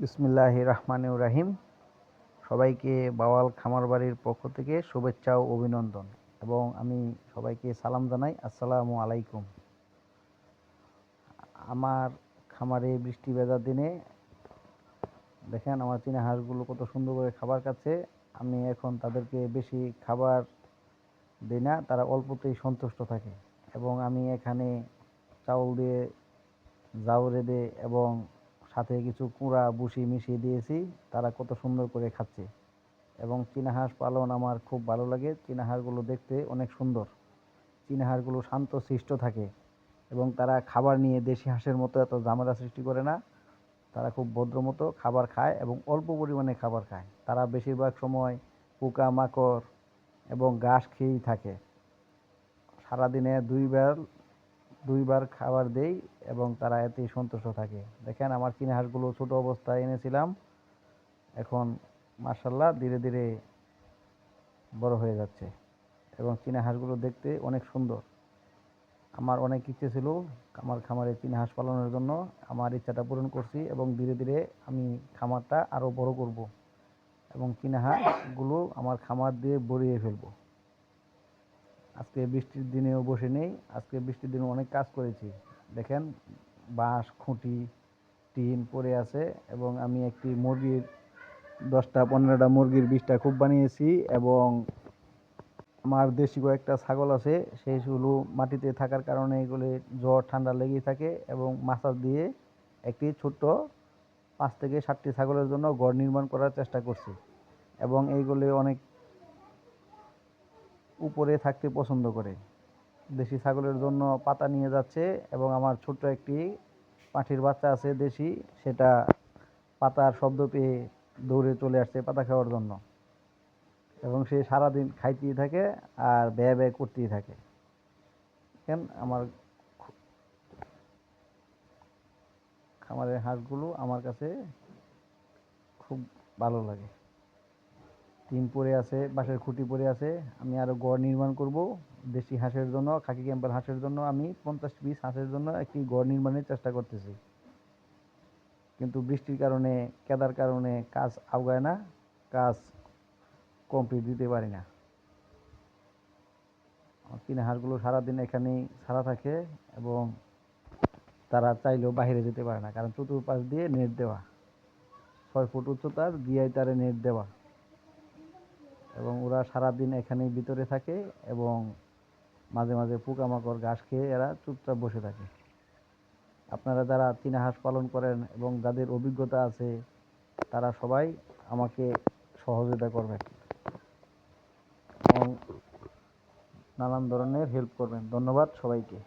বিসমিল্লাহ রহমানুর রাহিম। সবাইকে বাওয়াল খামার বাড়ির পক্ষ থেকে শুভেচ্ছা ও অভিনন্দন। এবং আমি সবাইকে সালাম জানাই। আসসালামু আলাইকুম। আমার খামারে বৃষ্টি ভেজার দিনে দেখেন আমার চীনা হাঁসগুলো কত সুন্দর করে খাবার খাচ্ছে। আমি এখন তাদেরকে বেশি খাবার দিই না, তারা অল্পতেই সন্তুষ্ট থাকে। এবং আমি এখানে চাউল দিয়ে, জাউরে দে এবং সাথে কিছু কুঁড়া বুসি মিশিয়ে দিয়েছি। তারা কত সুন্দর করে খাচ্ছে। এবং চীনা হাঁস পালন আমার খুব ভালো লাগে। চীনা হাঁসগুলো দেখতে অনেক সুন্দর। চীনা হাঁসগুলো শান্ত শিষ্ট থাকে এবং তারা খাবার নিয়ে দেশি হাঁসের মতো এত ঝামেলা সৃষ্টি করে না। তারা খুব ভদ্র মতো খাবার খায় এবং অল্প পরিমাণে খাবার খায়। তারা বেশিরভাগ সময় পোকা, মাকড় এবং ঘাস খেয়েই থাকে। সারাদিনে দুইবার দুইবার খাবার দেই এবং তারা এতেই সন্তুষ্ট থাকে। দেখেন আমার চীনা হাঁসগুলো ছোটো অবস্থায় এনেছিলাম। এখন মার্শাল্লাহ ধীরে ধীরে বড় হয়ে যাচ্ছে এবং চীনা হাঁসগুলো দেখতে অনেক সুন্দর। আমার অনেক ইচ্ছে ছিল আমার খামারে চীনা হাঁস পালনের জন্য। আমার ইচ্ছাটা পূরণ করছি এবং ধীরে ধীরে আমি খামারটা আরও বড় করব এবং চীনা হাঁসগুলো আমার খামার দিয়ে ভরিয়ে ফেলব। আজকে বৃষ্টির দিনেও বসে নেই, আজকে বৃষ্টির দিনে অনেক কাজ করেছি। দেখেন, বাঁশ, খুঁটি, টিন পড়ে আছে এবং আমি একটি মুরগির দশটা, পনেরোটা মুরগির বিষটা খুব বানিয়েছি এবং আমার দেশি কয়েকটা ছাগল আছে সেইগুলো মাটিতে থাকার কারণে এগুলি জ্বর, ঠান্ডা লেগেই থাকে এবং মাছা দিয়ে একটি ছোট্ট পাঁচ থেকে সাতটি ছাগলের জন্য ঘর নির্মাণ করার চেষ্টা করছি। এবং এইগুলি অনেক উপরে থাকতে পছন্দ করে। দেশি ছাগলের জন্য পাতা নিয়ে যাচ্ছে এবং আমার ছোট্ট একটি পাঁঠির বাচ্চা আছে দেশি, সেটা পাতার শব্দ পেয়ে দৌড়ে চলে আসছে পাতা খাওয়ার জন্য। এবং সে সারাদিন খাইতেই থাকে আর ব্যয় ব্যয় করতেই থাকে। কেন? আমার খামারের হাঁসগুলো আমার কাছে খুব ভালো লাগে। টিন পড়ে আছে, বাঁশের খুঁটি পড়ে আছে, আমি আরও গড় নির্মাণ করব। দেশি হাঁসের জন্য, খাকি ক্যাম্পেল হাঁসের জন্য আমি পঞ্চাশ পিস হাঁসের জন্য একটি গড় নির্মাণের চেষ্টা করতেছি। কিন্তু বৃষ্টির কারণে, কেদার কারণে কাজ আগায় না, কাজ কমপ্লিট দিতে পারি না। চীনা হাঁসগুলো সারাদিন এখানেই ছাড়া থাকে এবং তারা চাইলেও বাইরে যেতে পারে না, কারণ চতুর্পাশ দিয়ে নেট দেওয়া। ছয় ফুট উচ্চতার দিয়াই তারে নেট দেওয়া। এবং ওরা সারাদিন এখানেই ভিতরে থাকে এবং মাঝে মাঝে পোকামাকড় ঘাস খেয়ে এরা চুপচাপ বসে থাকে। আপনারা যারা চীনা হাঁস পালন করেন এবং যাদের অভিজ্ঞতা আছে, তারা সবাই আমাকে সহযোগিতা করবেন এবং নানান ধরনের হেল্প করবেন। ধন্যবাদ সবাইকে।